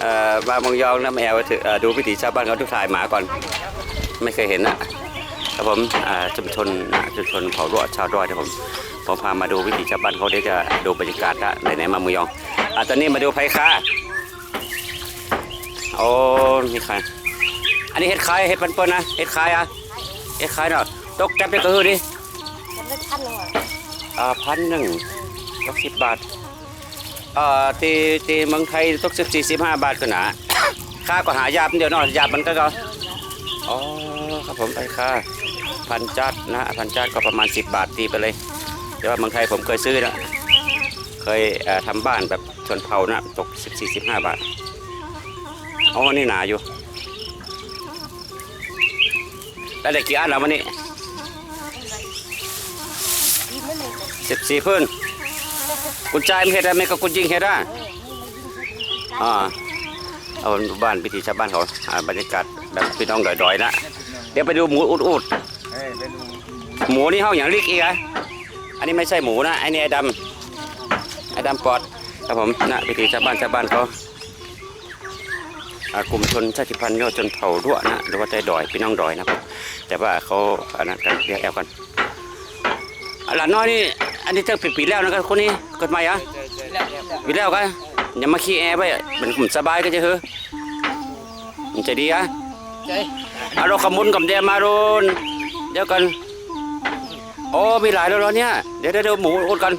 เอ่อมามองยองนะแมวถือเอ่อดูวิถีชาวบ้านเขาทุกถ่ายหมาก่อน ไม่เคยเห็นนะครับผมอ่าชุมชนนะชุมชนเผ่ารั้วชาวดอยนะผมผมพามาดูวิถีชาวบ้านเขาเดี๋ยวจะดูบรรยากาศละไหนๆมามองยองอะตอนนี้มาดูไผ่ค้าโอ้มีใครอันนี้เห็ดขายเห็ดปันเปิ้ลนะเห็ดขายอะเห็ดขายเนาะตกจับได้ก็คือดิจะได้พันหนึ่งอ่าพันหนึ่งตกสิบบาท เอ่าที่ที่เมืองไทยตกสิบสี่สิบห้าบาทก็หนา ค่าก็หายาบเดียวเนาะยาบมันก็ก็อ๋อครับผมไปค่าพันจัดนะพันจัดก็ประมาณ10บบาทตีไปเลยแต่ว่าเมืองไทยผมเคยซื้อนะเคยเอ่อทำบ้านแบบชนเผ่านะตกสิบสี่สิบห้าบาทอ๋อนี่หนาอยู่แล้วได้กี่อันแล้ววันนี้สิบสี่พื้น กุญแจไม่เห็นได้ไหมก็กุญยิงเห็นได้อ่าเอาบ้านพิธีชาวบ้านเขาอ่าบรรยากาศแบบพี่น้องดอยๆนะ เดี๋ยวไปดูหมูอุดอ้ยไปดูๆหมูนี่เขาอย่างลิกอีกอะอันนี้ไม่ใช่หมูนะไอ้นี่ไอ้ดำไอ้ดำปอดครับผมนะพิธีชาวบ้านชาวบ้านเขาอากลุ่มชนชาติพันธุ์ย่อชนเผ่าด้วนะหรือว่าใจดอยพี่น้องดอยนะครับแต่ว่าเขาอันนั้นเรียกแอลกันหลานน้อยนี่ อันนี้เธอปีๆแล้วนะครับคนนี้เกิดใหม่เหรอะวิแล้วกันอย่ามาขี้แอร์ไปเป็นผมสบายก็จะเถอะมันจะดีอะใจเอาเราขมุนกับเดียมารุนเดี๋ยวกันโอ้มีหลายแล้วเหรอเนี่ยเดี๋ยวเดี๋ยวเดี๋ยวหมูอดกัน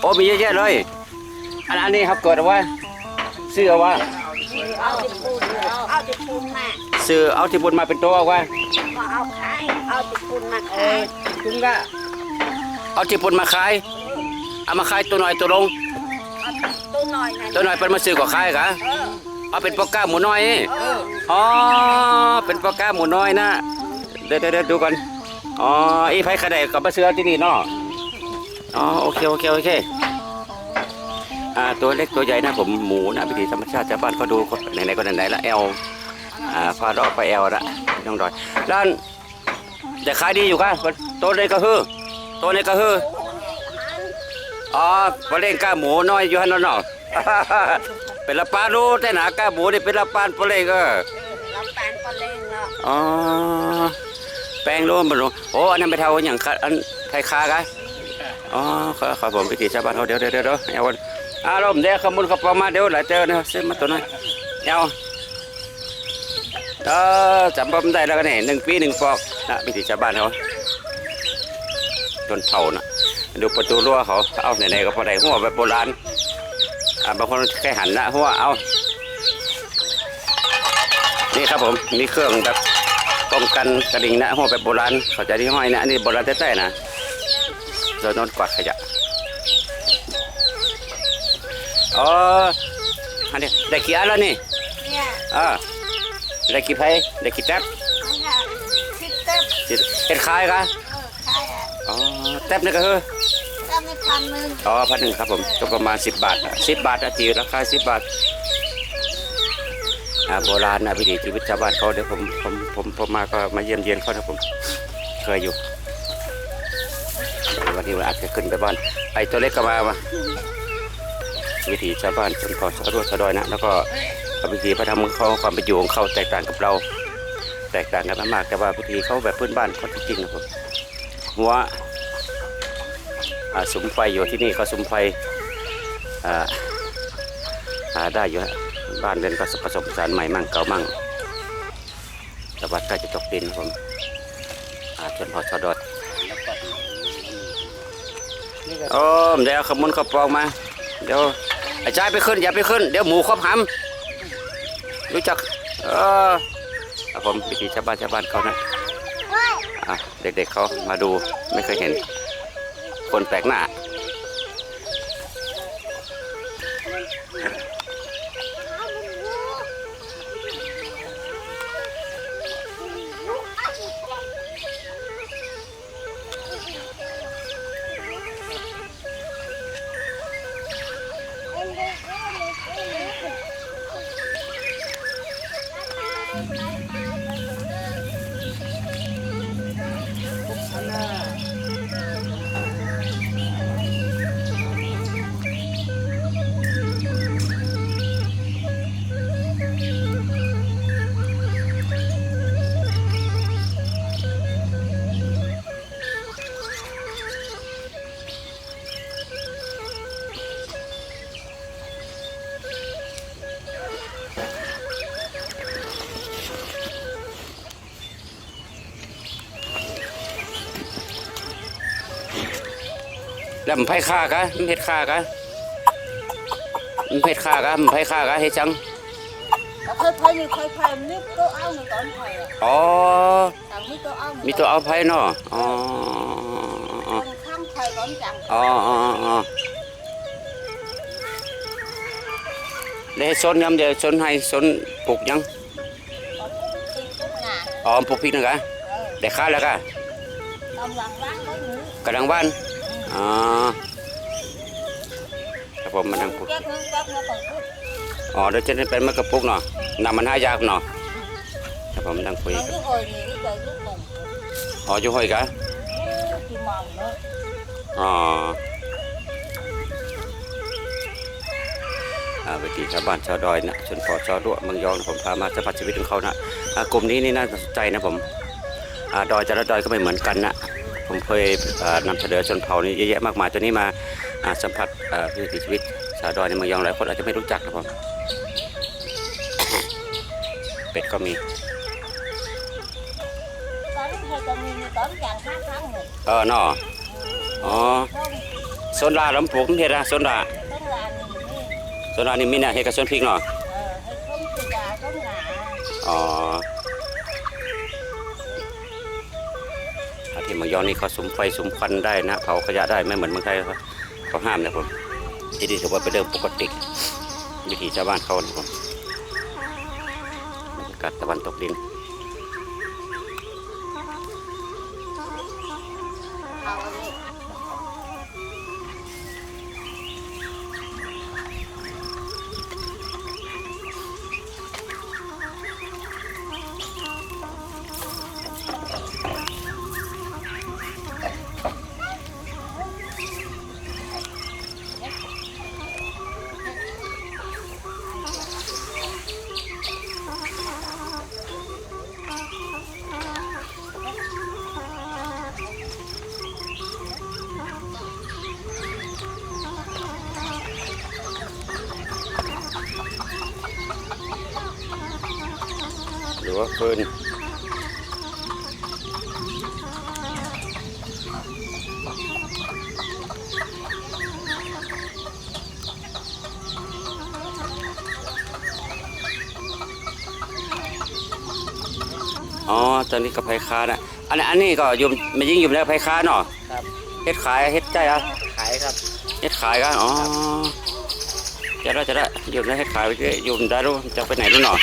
โอ้มีเยอะแยะเลยอันอันนี้ครับเกิดเอาไว้ซื้อเอาไว้เอาติดปูนเอาติดปูนมาซื้อเอาที่บุญมาเป็นตัวเอาไว้ ก็เอาขายเอาติดปูนมาเอขายยจุ้งกะเอาที่บุญมาขาย เอามาขายตัวหน่อยตัวลง เอาตัวหน่อยนะตัวหน่อยเป็นมาซื้อก็ขายกะเอาเป็นปอกก้าหมูน้อยนี่เอออ๋อ เป็นปลาก้าหมูน้อยนะ เดี๋ยวเดี๋ยวเดี๋ยวดูก่อน อ๋อ อีไผ่ขะไดกับปลาเสือที่นี่เนาะ อ๋อ โอเค โอเค โอเค อ่า ตัวเล็กตัวใหญ่นะผมหมูนะพิธีธรรมชาติชาวบ้านเขาดูไหนๆก็ไหนๆละแอล อ่าพาดอกไปแอลละน้องดอยร้านจะขายดีอยู่ค่ะตัวเล็กก็คือตัวเล็กก็คืออ๋อปลาเล่งก้าหมูน้อยอยู่ฮันนนเนาะเป็นละปานรู้แต่หนาก้าหมูนี่เป็นละปานปลาเล่งเออเราแปลงก็เล่งเนาะอ๋อแป้งร่วมบรรลุโอ้อันนั้นไปเท่าอย่างคัดอันไทยคากันอ๋อครับครับผมพิธีชาวบ้านเขาเดี๋ยวเดี๋ยวเดี๋ยวเดี๋ยวเอาวันอารมณ์เดี๋ยวขมุนขปอมาเดี๋ยวหลายเจอนะเส้นมาตัวน้อยเอา เออจำบ่ได้แล้วกันนี่หนึ่งปีหนึ่งปอกนะพิธีชาวบ้านเขาจนเผานะดูประตูรั้วเขาเอาไหนๆก็พอได้หัวแบบโบราณอ่าบางคนแค่หันละหัวเอานี่ครับผมมีเครื่องแบบป้องกันกระดิ่งนะหัวแบบโบราณเขาใจะที่ห้อยนะอันนี้โบราณแท้ๆนะโดนนอนกวาดขยะอ๋ออันนี้ได้กี่อันแล้วนี่เนี่ยอ่า ได้กี่ไผ่ได้กี่แท็บอันน่ะสิบเต็มสิเห็ดขายกันเออขายอะอ๋อแท็บนี่ก็คือก็ไม่พันหนึ่งอ๋อพันหนึ่งครับผมก็ประมาณ 10 บาทสิบบาทอะตีราคา10 บาทอ่าโบราณนะวิถีชีวิตชาวบ้านเขาเดี๋ยวผมผมผมผมมาก็มาเยี่ยมเยียนเขานะผมเคยอยู่วันนี้ว่าอาจจะขึ้นไปบ้านไอ้ตัวเล็กก็มามาวิถีชาวบ้านชนเผ่าชาวรวดชาวดอยนะแล้วก็ วิถีพระธรรมของเขาความเป็นอยู่ของเขาแตกต่างกับเรา แตกต่างกันมากแต่ว่าวิถีเขาแบบพื้นบ้านเขาจริงๆนะผมหัวอ่าสุมไฟอยู่ที่นี่เขาสุมไฟหาได้อยู่ฮะบ้านเรือนก็ผสมสานใหม่มั่งเก่ามั่งแต่ว่าใกล้จะตกดินครับผมอ่าชนพอชอดอดโอ้เดี๋ยวขมุนขบปองมา เดี๋ยวไอ้ชายไปขึ้นอย่าไปขึ้น เดี๋ยวหมูครบหำ รู้จัก เออผมวิธีชาวบ้านชาวบ้านเขานะอะเด็กๆเขามาดูไม่เคยเห็น คนแปลกหน้า 하나 แล้วมันไผฆ่ากะมันเฮ็ดฆ่ากะมันเฮ็ดฆ่ากะมันไผฆ่ากะเฮ็ดจังแล้วค่อยๆนี่ค่อยๆนี่ตัวเอาหนึ่งตอนไผ่อะอ๋อทางนี้ตัวเอามีตัวเอาไผเนาะอ๋อตรงข้างไผ่ก่อนจังอ๋ออ๋ออ๋อแล้วเฮ็ดสนยามเดียวสนให้สนปลูกหยังตอนกินทุกงานอ๋อปลูกพริกนั่นกะเออได้ค่าแล้วกะกำลังว่างก็หนูกำลังบ้าน อ๋อครับผมมานั่งพูดแก๊กนึงแก๊กนึงต้องพูดอ๋อเดี๋ยวจะได้เป็นมะกระปุกเนาะนำมันหายากเนาะครับผมนั่งคุยมันกัน cứ hồi gì cái trời cứ cùng อ๋ออยู่ห้อยกะ thì mòn nữa อ๋ออ่าวิธีชาวบ้านชาวดอยนะชนเผ่าชาวด้วเมืองยองนะผมพามาสัมผัสชีวิตของเขานะอ่ากลุ่มนี้นี่น่าสนใจนะผมอ่าดอยแต่ละดอยก็ไม่เหมือนกันนะ ผมเคยอ่านำเสนอชนเผ่านี้เยอะแยะมากมายตัวนี้มาอ่าสัมผัสอ่าวิถีชีวิตชาวดอยในเมืองยองหลายคนอาจจะไม่รู้จักนะผมเป็ดก็มี có lúc hay cho mình có chẳng khác khác một เออเนาะอ๋อ không โซนลาลำปลูกเฮ็ดอะโซนลา không là mình đi โซนลานี่มีน่ะเฮ็ดกับโซนพริกเนาะ ờ hay không thì gà không ngả อ๋อ ที่เมืองยองนี่เขาสมไฟสมควันได้นะเผาขยะได้ไม่เหมือนเมืองไทยเขาเขาห้ามนะผมที่นี่ถือว่าเป็นเรื่องปกติวิถีชาวบ้านเขานะผมบรรยากาศตะวันตกดิน หรือว่าฟืนอ๋อตอนนี้ก็ไผ่ค้านะอันนี้อันนี้ก็อยู่ไม่ยิ่งอยู่แล้วไผ่ค้าเนาะครับเฮ็ดขายเฮ็ดใจอะขายครับเฮ็ดขายกันอ๋อจะได้จะได้อยู่ในเฮ็ดขายไปเรื่อยอยู่ได้รู้จะไปไหนรู้เนาะ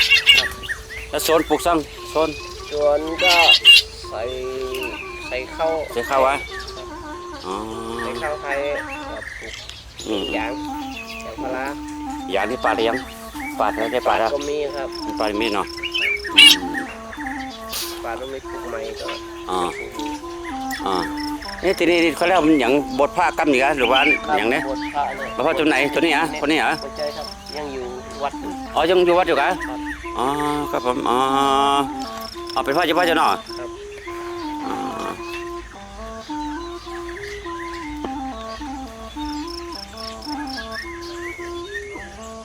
แล้วโซนปลูกซังโซนส่วนก็ใส่ใส่ข้าวใส่ข้าววะอ๋อใส่ข้าวไทยกับปลูกอืมยางยางพาราอย่างที่ปลาได้ยังปลาได้ได้ปลาแล้วก็มีครับปลามีเนาะปลาต้องมีปลูกใหม่ก็อ๋ออ๋อนี่ทีนี้เขาเรียกว่ามันอย่างบทผ้ากำนี่กันหรือว่าครับอย่างเนี้ยบทพระเนี่ยมาพ่อตัวไหนตัวนี้อะคนนี้เหรอะไม่ใช่ครับยังอยู่วัดอยู่อ๋อยังอยู่วัดอยู่กันครับ อ๋อครับผมอ๋อเอาเป็นพ่อจะพ่อจะเนาะครับอ๋อ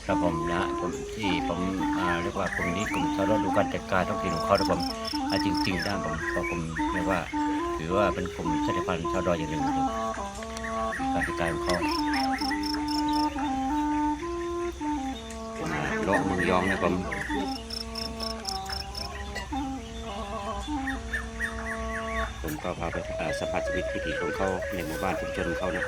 ครับผมนะผมที่ผมอ่าเรียกว่ากลุ่มนี้กลุ่มชาวเราดูการจัดการท้องถิ่นของเขานะผมอ่าจริงๆนะผมเพราะผมเรียกว่าถือว่าเป็นกลุ่มชาติพันธุ์ชาวดอยอย่างหนึ่งเลยการจัดการของเขาอ่าโลกเมืองยองนะผม ผมก็พาไปสัมผัสชีวิตวิถีของเขาในหมู่บ้านชุมชนเขานะ